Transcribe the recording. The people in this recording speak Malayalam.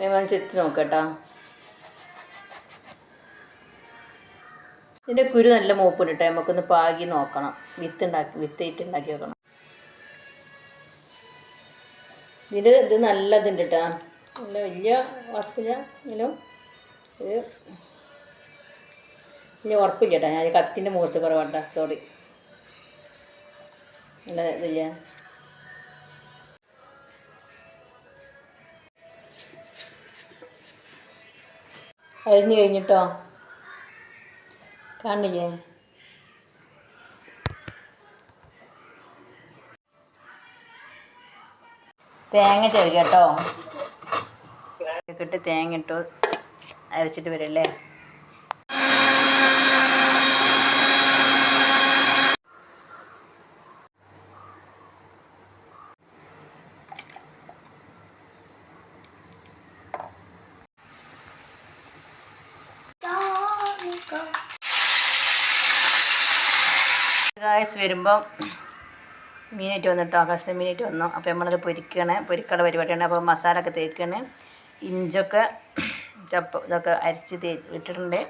വേഗം ചെത്തി നോക്കട്ടോ. ഇതിന്റെ കുരു നല്ല മൂപ്പുണ്ട് കേട്ടോ നമുക്കൊന്ന് പാകി നോക്കണം. വിത്ത് ഉണ്ടാക്കി വിത്ത് ഇട്ട് ഉണ്ടാക്കി വെക്കണം. ഇതിന്റെ ഇത് നല്ലതുണ്ട് കേട്ടോ നല്ല വലിയ ഉറപ്പില്ല എങ്കിലും ഒരു വലിയ ഉറപ്പില്ല കേട്ടോ ഞാൻ കത്തിന്റെ മൂർച്ച കുറവാട്ടോ സോറി നല്ല ഇതില്ല. അരിഞ്ഞു കഴിഞ്ഞിട്ടോ? കാണില്ലേ? തേങ്ങ ചെറുക കേട്ടോ ഇട്ട് തേങ്ങ ഇട്ടു അരച്ചിട്ട് വരല്ലേ? ഗായസ് വരുമ്പം മീനേറ്റ് വന്നിട്ടോ? ആകാശം മീനേറ്റ് വന്നു? അപ്പോൾ നമ്മളത് പൊരിക്കണേ. പൊരിക്കണ പരിപാടിയാണ്. അപ്പോൾ മസാല ഒക്കെ തേക്കണേ. ഇഞ്ചൊക്കെ ചപ്പ് ഇതൊക്കെ അരിച്ച് തേ ഇട്ടിട്ടുണ്ട്.